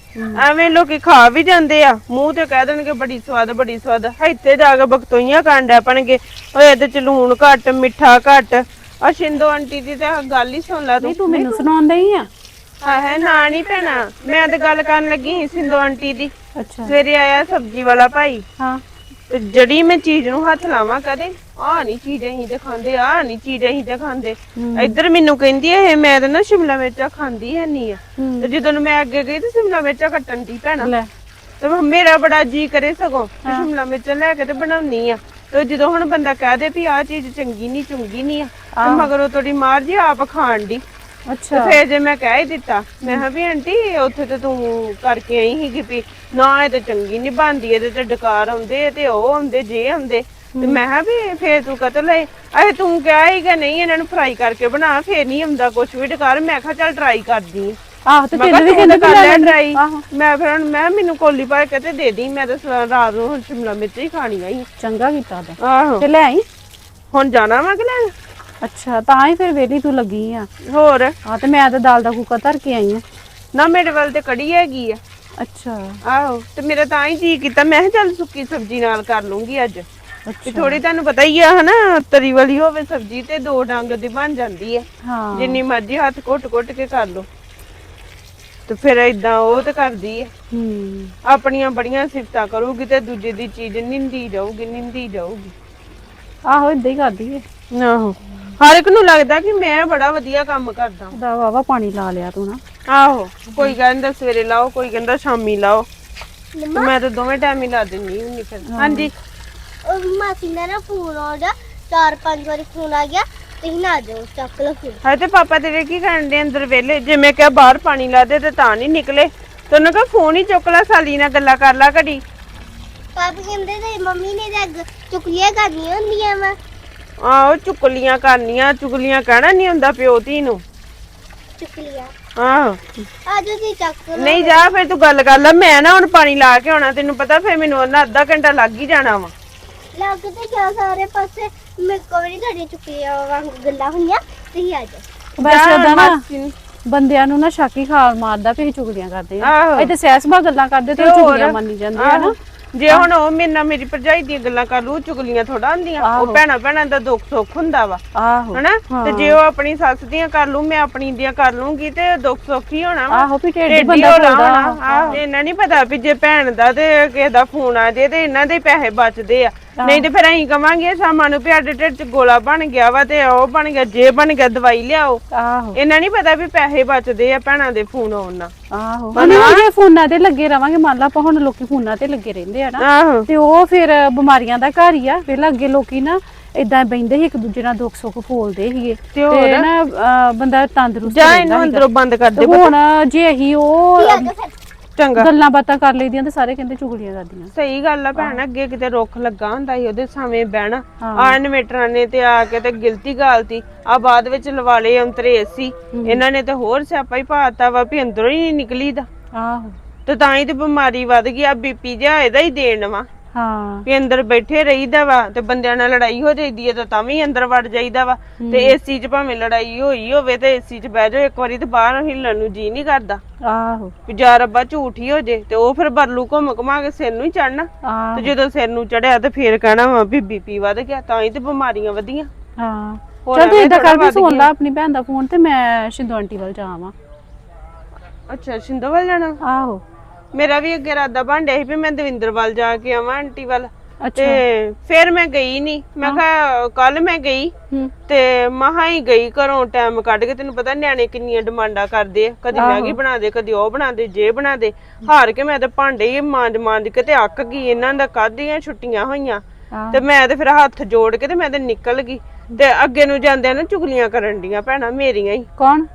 Speaker 4: ਐਵੇਂ ਲੋਕੀ ਖਾ ਵੀ ਜਾਂਦੇ ਆ। ਮੂੰਹ ਤੇ ਕਹਿ ਦੇਣਗੇ ਬੜੀ ਸਵਾਦ ਬੜੀ ਸਵਾਦ। ਇੱਥੇ ਜਾ ਕੇ ਬਖਤੋਈਆਂ ਕਾਂਡਾ ਪਣਗੇ ਓਏ ਇਹਦੇ ਚ ਲੂਣ ਘੱਟ ਮਿੱਠਾ ਘੱਟ। ਆ ਸ਼ਿੰਦੋ ਆਂਟੀ ਦੀ ਤਾਂ ਗੱਲ ਹੀ ਸੁਣ ਲੈ ਤੂੰ।
Speaker 1: ਤੂੰ ਮੈਨੂੰ ਸੁਣਾਉਂਦਾ ਹੀ ਆ।
Speaker 4: ਹਾਂ ਹੈ ਨਾ ਨਹੀਂ ਭੈਣਾ ਮੈਂ ਤਾਂ ਗੱਲ ਕਰਨ ਲੱਗੀ ਸੀ ਸਿੰਧੂ ਆਂਟੀ ਦੀ।
Speaker 1: ਅੱਛਾ।
Speaker 4: ਸਵੇਰੇ ਆਇਆ ਸਬਜ਼ੀ ਵਾਲਾ ਭਾਈ।
Speaker 1: ਹਾਂ।
Speaker 4: ਤੇ ਜਿਹੜੀ ਮੈਂ ਚੀਜ਼ ਨੂੰ ਹੱਥ ਲਾਵਾਂ ਕਦੇ ਆ ਨਹੀਂ ਚੀਜ਼ ਅਸੀਂ ਤੇ ਖਾਂਦੇ ਆ ਨਹੀਂ ਚੀਜ਼ ਅਸੀਂ ਤੇ ਖਾਂਦੇ। ਇੱਧਰ ਮੈਨੂੰ ਕਹਿੰਦੀ ਇਹ ਮੈਂ ਤਾਂ ਨਾ ਸ਼ਿਮਲਾ ਮਿਰਚਾਂ ਖਾਂਦੀ ਹੈ ਨਹੀਂ ਆ ਤੇ ਜਦੋਂ ਮੈਂ ਅੱਗੇ ਗਈ ਤੇ ਸ਼ਿਮਲਾ ਮਿਰਚਾਂ ਕੱਟਣ ਦੀ ਭੈਣਾ।
Speaker 1: ਲੈ।
Speaker 4: ਤੇ ਮੇਰਾ ਬੜਾ ਜੀ ਕਰੇ ਸਗੋਂ ਤੇ ਸ਼ਿਮਲਾ ਮਿਰਚਾਂ ਲੈ ਕੇ ਤੇ ਬਣਾਉਣੀ ਆ। ਤੇ ਜਦੋਂ ਹੁਣ ਬੰਦਾ ਕਹਿ ਦੇ ਵੀ ਆ ਚੀਜ਼ ਚੰਗੀ ਨਹੀਂ ਚੁੰਗੀ ਨਹੀਂ ਆ ਤੇ ਮਗਰੋਂ ਤੁਹਾਡੀ ਮਾਰ ਜੀ ਆਪ ਖਾਣ ਦੀ ਤੇ
Speaker 1: ਅੱਛਾ।
Speaker 4: ਫੇਰ ਜੇ ਮੈਂ ਕਹਿ ਹੀ ਦਿੱਤਾ ਮੈਂ ਕਿਹਾ ਵੀ ਆਂਟੀ ਉੱਥੇ ਤੇ ਤੂੰ ਕਰਕੇ ਆਈ ਸੀਗੀ ਵੀ ਨਾ ਇਹ ਤੇ ਚੰਗੀ ਨਹੀਂ ਬਣਦੀ ਇਹਦੇ ਤੇ ਡਕਾਰ ਆਉਂਦੇ ਤੇ ਉਹ ਆਉਂਦੇ ਜੇ ਆਉਂਦੇ। ਤੇ ਮੈਂ ਕਿਹਾ ਵੀ ਫੇਰ ਤੂੰ ਕਤਲ ਹੈ ਅਏ ਤੂੰ ਕਿਹਾ ਸੀਗਾ ਨਹੀਂ ਇਹਨਾਂ ਨੂੰ ਫਰਾਈ ਕਰਕੇ ਬਣਾ ਫੇਰ ਨਹੀਂ ਆਉਂਦਾ ਕੁਝ ਵੀ ਡਕਾਰ। ਮੈਂ ਕਿਹਾ ਚੱਲ ਟਰਾਈ ਕਰਦੀ ਆਂ।
Speaker 1: ਆਹ ਤੇ
Speaker 4: ਮੈਂ
Speaker 1: ਤੈਨੂੰ ਵੀ
Speaker 4: ਕਿਹਾ ਤੂੰ ਤਾਂ ਕਰ
Speaker 1: ਲੈ
Speaker 4: ਲੈ। ਟਰਾਈ
Speaker 1: ਆਹੋ।
Speaker 4: ਮੈਂ ਫਿਰ ਹੁਣ ਮੈਂ ਕਿਹਾ ਮੈਨੂੰ ਕੋਲੀ ਪਾ ਕੇ ਤੇ ਦੇ ਦੀ ਮੈਂ ਤਾਂ ਸ- ਰਾਤ ਨੂੰ ਹੁਣ ਸ਼ਿਮਲਾ ਮਿਰਚ ਹੀ ਖਾਣੀਆਂ ਸੀ
Speaker 1: ਚੰਗਾ ਕੀਤਾ ਤਾਂ।
Speaker 4: ਆਹੋ।
Speaker 1: ਤੇ ਲੈ ਆਈ?
Speaker 4: ਹੁਣ ਜਾਣਾ ਵਾ ਕਿ ਲੈਣ?
Speaker 1: ਅੱਛਾ ਤਾਂ ਹੀ ਫਿਰ ਵੇਲੀ ਤੂੰ ਲੱਗੀ ਆ।
Speaker 4: ਹੋਰ?
Speaker 1: ਹਾਂ ਤੇ ਮੈਂ ਤਾਂ ਦਾਲ ਦਾ ਕੁੱਕਰ ਧਰ ਕੇ ਆਈ ਆ।
Speaker 4: ਨਾ ਮੇਰੇ ਵੱਲ ਤੇ ਕੜੀ ਹੈਗੀ ਆ।
Speaker 1: ਅੱਛਾ।
Speaker 4: ਆਹੋ ਤੇ ਮੇਰਾ ਤਾਂ ਹੀ ਜੀ ਕੀਤਾ। ਮੈਂ ਕਿਹਾ ਚੱਲ ਸੁੱਕੀ ਸਬਜ਼ੀ ਨਾਲ ਕਰ ਲੂੰਗੀ ਅੱਜ। ਤੇ ਥੋੜੀ ਤੁਹਾਨੂੰ ਪਤਾ ਹੀ ਆ ਹਨਾ ਤਰੀ ਵਾਲੀ ਹੋਵੇ ਸਬਜ਼ੀ ਤੇ ਦੋ ਡੰਗ ਦੀ ਬਣ ਜਾਂਦੀ ਹੈ
Speaker 1: ਹਾਂ।
Speaker 4: ਜਿੰਨੀ ਮਰਜ਼ੀ ਹੱਥ ਘੁੱਟ-ਘੁੱਟ ਕੇ ਕਰ ਲਓ। ਤੇ ਫਿਰ ਇਦਾਂ ਉਹ ਤੇ ਕਰਦੀ ਹੈ
Speaker 1: ਹੂੰ।
Speaker 4: ਆਪਣੀਆਂ ਬੜੀਆਂ ਸਿਫਤਾਂ ਕਰੂਗੀ ਤੇ ਦੂਜੇ ਦੀ ਚੀਜ਼ ਨਿੰਦੀ ਜਾਊਗੀ ਨਿੰਦੀ ਜਾਊਗੀ।
Speaker 1: ਆਹੋ ਇਦਾਂ ਹੀ ਕਰਦੀ ਏ
Speaker 4: ਆਹੋ। ਹਰ ਇੱਕ ਨੂੰ ਲੱਗਦਾ ਕਿ ਮੈਂ ਬੜਾ ਵਧੀਆ ਕੰਮ ਕਰਦਾ।
Speaker 1: ਦਾ ਵਾਵਾ ਪਾਣੀ ਲਾ ਲਿਆ ਤੂੰ ਨਾ।
Speaker 4: ਆਹੋ ਕੋਈ ਕਹਿੰਦਾ ਸਵੇਰੇ ਲਾਓ ਕੋਈ ਕਹਿੰਦਾ ਸ਼ਾਮੀ ਲਾਓ। ਤੇ ਮੈਂ ਤਾਂ ਦੋਵੇਂ ਟਾਈਮ ਹੀ ਲਾ ਦਿੰਨੀ ਹੁੰਨੀ ਫਿਰ। ਹਾਂਜੀ।
Speaker 3: ਉਹ ਮਾਸੀ ਦਾ ਨਾ ਫੋਨ ਆਉਂਦਾ ਚਾਰ ਪੰਜ ਵਾਰੀ ਫੋਨ ਆ ਗਿਆ ਤੁਸੀਂ ਨਾ ਜਾਓ ਚੱਕ ਲਓ ਫੋਨ
Speaker 4: ਹਾਏ ਤੇ ਪਾਪਾ ਤੇਰੇ ਕੀ ਕਰਨ ਦੇ ਅੰਦਰ ਵੇਲੇ ਜੇ ਮੈਂ ਕਿਹਾ ਬਾਹਰ ਪਾਣੀ ਲਾ ਦੇ ਤੇ ਤਾਂ ਨਹੀਂ ਨਿਕਲੇ ਤੇ ਉਹਨੇ ਕਿਹਾ ਫੋਨ ਹੀ ਚੁੱਕ ਲੈ ਸਾਲੀ ਨਾਲ ਗੱਲਾਂ ਕਰ ਲਾ ਘੜੀ।
Speaker 3: ਪਾਪਾ ਕਹਿੰਦੇ ਤੇ ਮੰਮੀ ਨੇ ਤਾਂ ਅੱਗ ਚੁਕਲੀਆਂ ਕਰਨੀਆਂ ਹੁੰਦੀਆਂ ਵਾ।
Speaker 4: ਆਹੋ ਚੁਗਲੀਆਂ ਕਰਨੀਆਂ ਚੁਗਲੀਆਂ ਕਹਿਣਾ ਨਹੀਂ ਹੁੰਦਾ ਪਿਓ ਧੀ ਨੂੰ।
Speaker 3: ਚੁਕਲੀਆਂ
Speaker 4: ਆਹੋ।
Speaker 3: ਆਜੋ ਜੀ ਚੱਕ ਲਓ।
Speaker 4: ਨਹੀਂ ਜਾ ਫਿਰ ਤੂੰ ਗੱਲ ਕਰ ਲੈ। ਮੈਂ ਨਾ ਹੁਣ ਪਾਣੀ ਲਾ ਕੇ ਆਉਣਾ ਤੈਨੂੰ ਪਤਾ ਫਿਰ ਮੈਨੂੰ ਉਹਨਾਂ ਅੱਧਾ ਘੰਟਾ ਲੱਗ ਹੀ ਜਾਣਾ ਵਾ।
Speaker 3: ਲੱਗ ਤੇ ਗਿਆ ਸਾਰੇ ਪਾਸੇ? ਮੇਰੇ ਕੋਲ ਨਹੀਂ ਤੁਹਾਡੀਆਂ ਚੁਕਲੀਆਂ ਵਾਂਗ ਗੱਲਾਂ ਹੋਈਆਂ। ਤੁਸੀਂ ਆ ਜਾਓ।
Speaker 1: ਵੈਸੇ
Speaker 4: ਜਾ
Speaker 1: ਉਹਦਾ ਨਾ
Speaker 4: ਮਾਸੀ ਨੂੰ।
Speaker 1: ਬੰਦਿਆਂ ਨੂੰ ਨਾ ਸ਼ੱਕੀ ਖਾਲ ਮਾਰਦਾ ਵੀ ਇਹ ਚੁਗਲੀਆਂ ਕਰਦੇ ਆ
Speaker 4: ਆਹੋ।
Speaker 1: ਇੱਥੇ ਸੈਸਬਾ ਗੱਲਾਂ ਕਰਦੇ ਤੇ ਉਹ ਚੁਗਲੀਆਂ ਮੰਨੀ ਜਾਂਦੇ ਆ ਨਾ।
Speaker 4: ਆਹੋ। ਜੇ ਹੁਣ ਉਹ ਮੇਰੇ ਨਾਲ ਮੇਰੀ ਭਰਜਾਈ ਦੀਆਂ ਗੱਲਾਂ ਕਰ ਲੂ ਚੁਗਲੀਆਂ ਥੋੜਾ ਹੁੰਦੀਆਂ। ਉਹ ਭੈਣਾ ਭੈਣਾਂ ਦਾ ਦੁੱਖ ਸੁੱਖ ਹੁੰਦਾ ਵਾ।
Speaker 1: ਆਹੋ।
Speaker 4: ਹਨਾ? ਤੇ ਜੇ ਉਹ ਆਪਣੀ ਸੱਸ ਦੀਆਂ ਕਰ ਲੂ ਮੈਂ ਆਪਣੀ ਦੀਆਂ ਕਰ ਲੂੰਗੀ ਤੇ ਦੁੱਖ ਸੁੱਖ ਹੀ ਹੋਣਾ ਵਾ।
Speaker 1: ਆਹੋ ਵੀ ਢੇਡੀ ਬੰਦਾ
Speaker 4: ਹੋਣਾ ਆਹੋ ਇਹਨਾਂ ਨਹੀਂ ਪਤਾ ਵੀ ਜੇ ਭੈਣ ਦਾ ਤੇ ਕਿਸੇ ਦਾ ਫੋਨ ਆ ਜੇ ਤੇ ਇਹਨਾਂ ਦੇ ਪੈਸੇ ਬਚਦੇ ਆ। ਨਹੀਂ ਤੇ ਫਿਰ ਅਸੀਂ ਕਵਾਂਗੇ ਸ਼ਾਮਾਂ ਨੂੰ ਵੀ ਸਾਡੇ ਢਿੱਡ 'ਚ ਗੋਲਾ ਬਣ ਗਿਆ ਵਾ ਤੇ ਉਹ ਬਣ ਗਿਆ ਜੇ ਬਣ ਗਿਆ ਦਵਾਈ ਲਿਆਓ।
Speaker 1: ਆਹੋ।
Speaker 4: ਇਹਨਾਂ ਨਹੀਂ ਪਤਾ ਵੀ ਪੈਸੇ ਬਚਦੇ ਆ ਭੈਣਾਂ ਦੇ ਫੋਨ ਆਉਣ ਨਾਲ।
Speaker 1: ਆਹੋ। ਹੁਣ ਜੇ ਫੋਨਾਂ ਤੇ ਲੱਗੇ ਰਵਾਂਗੇ ਮੰਨ ਲਾ ਆਪਾਂ ਹੁਣ ਲੋਕੀ ਫੋਨਾਂ ਤੇ ਲੱਗੇ ਰਹਿੰਦੇ ਆ ਨਾ
Speaker 4: ਆਹੋ।
Speaker 1: ਤੇ ਉਹ ਫਿਰ ਬਿਮਾਰੀਆਂ ਦਾ ਘਰ ਹੀ ਆ। ਪਹਿਲਾਂ ਅੱਗੇ ਲੋਕੀ ਨਾ ਇਦਾਂ ਬੈਂਦੇ ਸੀ ਇੱਕ ਦੂਜੇ ਨਾਲ ਦੁੱਖ ਸੁੱਖ ਫੋਲਦੇ ਸੀਗੇ।
Speaker 4: ਤੇ ਹੋਰ?
Speaker 1: ਤੇ ਨਾ ਅਹ, ਬੰਦਾ ਤੰਦਰੁਸਤ
Speaker 4: ਜਾਂ
Speaker 1: ਰਹਿੰਦਾ
Speaker 4: ਇਹਨੂੰ ਅੰਦਰੋਂ ਬੰਦ ਕਰ
Speaker 1: ਤੇ
Speaker 4: ਦੇ
Speaker 1: ਹੁਣ ਜੇ ਅਸੀਂ ਉਹ
Speaker 4: ਚੰਗਾ।
Speaker 1: ਗੱਲਾਂ ਬਾਤਾਂ ਕਰ ਲਈਦੀਆਂ ਤੇ ਸਾਰੇ ਕਹਿੰਦੇ ਚੁਗਲੀਆਂ ਕਰਦੀਆਂ।
Speaker 4: ਸਹੀ ਗੱਲ ਆ ਭੈਣ ਅੱਗੇ ਕਿਤੇ ਰੁੱਖ ਲੱਗਾ ਹੁੰਦਾ ਸੀ ਉਹਦੇ ਸਾਵੇਂ ਬਹਿਣਾ। ਆ ਇਨਵੇਟਰਾਂ ਨੇ ਤੇ ਆ ਕੇ ਤੇ ਗਿਲਤੀ ਗਾਲਤੀ। ਆ ਬਾਅਦ ਵਿੱਚ ਲਵਾ ਲਏ ਅੰਤਰੇ ਏਸੀ। ਇਹਨਾਂ ਨੇ ਤੇ ਹੋਰ ਸਿਆਪਾ ਹੀ ਪਾਤਾ ਵਾ ਵੀ ਅੰਦਰੋਂ ਹੀ ਨਹੀਂ ਨਿਕਲੀਦਾ।
Speaker 1: ਆਹੋ।
Speaker 4: ਤੇ ਤਾਂ ਹੀ ਤੇ ਬਿਮਾਰੀ ਵੱਧ ਗਈ ਆ ਬੀਪੀ ਜਿਹਾ ਇਹਦਾ ਹੀ ਦੇਣ ਵਾ।
Speaker 1: ਹਾਂ।
Speaker 4: ਵੀ ਅੰਦਰ ਬੈਠੇ ਰਹੀਦਾ ਵਾ ਤੇ ਬੰਦਿਆਂ ਨਾਲ ਲੜਾਈ ਹੋ ਜਾਂਦੀ ਹੈ ਤਾਂ ਤਾਂ ਵੀ ਅੰਦਰ ਵੜ ਜਾਈਦਾ ਵਾ ਤੇ ਏਸੀ 'ਚ ਭਾਵੇਂ ਲੜਾਈ ਹੋਈ ਹੋਵੇ ਤੇ ਏਸੀ 'ਚ ਬਹਿ ਜਾਓ ਇੱਕ ਵਾਰੀ ਤੇ ਬਾਹਰ ਹਿੱਲਣ ਨੂੰ ਜੀ ਨਹੀਂ ਕਰਦਾ।
Speaker 1: ਆਹੋ।
Speaker 4: ਵੀ ਜਾ ਰੱਬਾ ਝੂਠ ਹੀ ਹੋ ਜੇ ਤੇ ਉਹ ਫਿਰ ਬਰਲੂ ਘੁੰਮ ਘੁਮਾ ਕੇ ਸਿਰ ਨੂੰ ਹੀ ਚੜਨਾ
Speaker 1: ਆਹ।
Speaker 4: ਤੇ ਜਦੋਂ ਸਿਰ ਨੂੰ ਚੜਿਆ ਤੇ ਫੇਰ ਕਹਿਣਾ ਵਾ ਵੀ ਬੀਪੀ ਵੱਧ ਗਿਆ ਤਾਂ ਹੀ ਤੇ ਬਿਮਾਰੀਆਂ ਵਧੀਆਂ।
Speaker 1: ਹਾਂ।
Speaker 4: ਹੋਰ
Speaker 1: ਚੱਲ ਤੂੰ
Speaker 4: ਐਵੇਂ
Speaker 1: ਇਦਾਂ
Speaker 4: ਥੋੜ੍ਹਾ
Speaker 1: ਕਰ ਵੀ
Speaker 4: ਵੱਧ
Speaker 1: ਸੁਣ ਲੈ ਆਪਣੀ ਭੈਣ ਦਾ ਫੋਨ ਤੇ ਮੈਂ ਸ਼ਿੰਦੋ ਆਂਟੀ ਵੱਲ ਜਾਵਾਂ।
Speaker 4: ਅੱਛਾ ਸ਼ਿੰਦੋ ਵੱਲ ਜਾਣਾ?
Speaker 1: ਆਹੋ।
Speaker 4: ਮੇਰਾ ਵੀ ਅੱਗੇ ਇਰਾਦਾ ਬਣ ਡਿਆ ਸੀ ਵੀ ਮੈਂ ਦਵਿੰਦਰ ਵੱਲ ਜਾ ਕੇ ਆਵਾਂ ਆਂਟੀ ਵੱਲ। ਤੇ ਫਿਰ ਮੈਂ ਗਈ ਨਹੀਂ ਮੈਂ ਕਿਹਾ ਕੱਲ ਮੈਂ ਗਈ। ਤੇ ਮਹਾ ਹੀ ਗਈ ਘਰੋਂ ਟਾਈਮ ਕੱਢ ਕੇ। ਤੈਨੂੰ ਪਤਾ ਨਿਆਣੇ ਕਿੰਨੀਆਂ ਡਿਮਾਂਡਾਂ ਕਰਦੇ ਆ। ਕਦੀ ਮੈਗੀ ਬਣਾ ਦੇ ਕਦੀ ਉਹ ਬਣਾ ਦੇ ਜੇ ਬਣਾ ਦੇ। ਹਾਰ ਕੇ ਮੈਂ ਤੇ ਭਾਂਡੇ ਹੀ ਮਾਂਜ ਮਾਂਜ ਕੇ ਤੇ ਅੱਕ ਗਈ। ਇਹਨਾਂ ਦਾ ਕਾਹਦੀਆਂ ਛੁੱਟੀਆਂ ਹੋਈਆਂ। ਤੇ ਮੈਂ ਤੇ ਫਿਰ ਹੱਥ ਜੋੜ ਕੇ ਤੇ ਮੈਂ ਤੇ ਨਿਕਲ ਗਈ। ਤੇ ਅੱਗੇ ਨੂੰ ਜਾਂਦਿਆਂ ਨਾ ਚੁਗਲੀਆਂ ਕਰਨ ਡੀਆਂ ਭੈਣਾਂ ਮੇਰੀਆਂ ਹੀ।
Speaker 1: ਕੌਣ?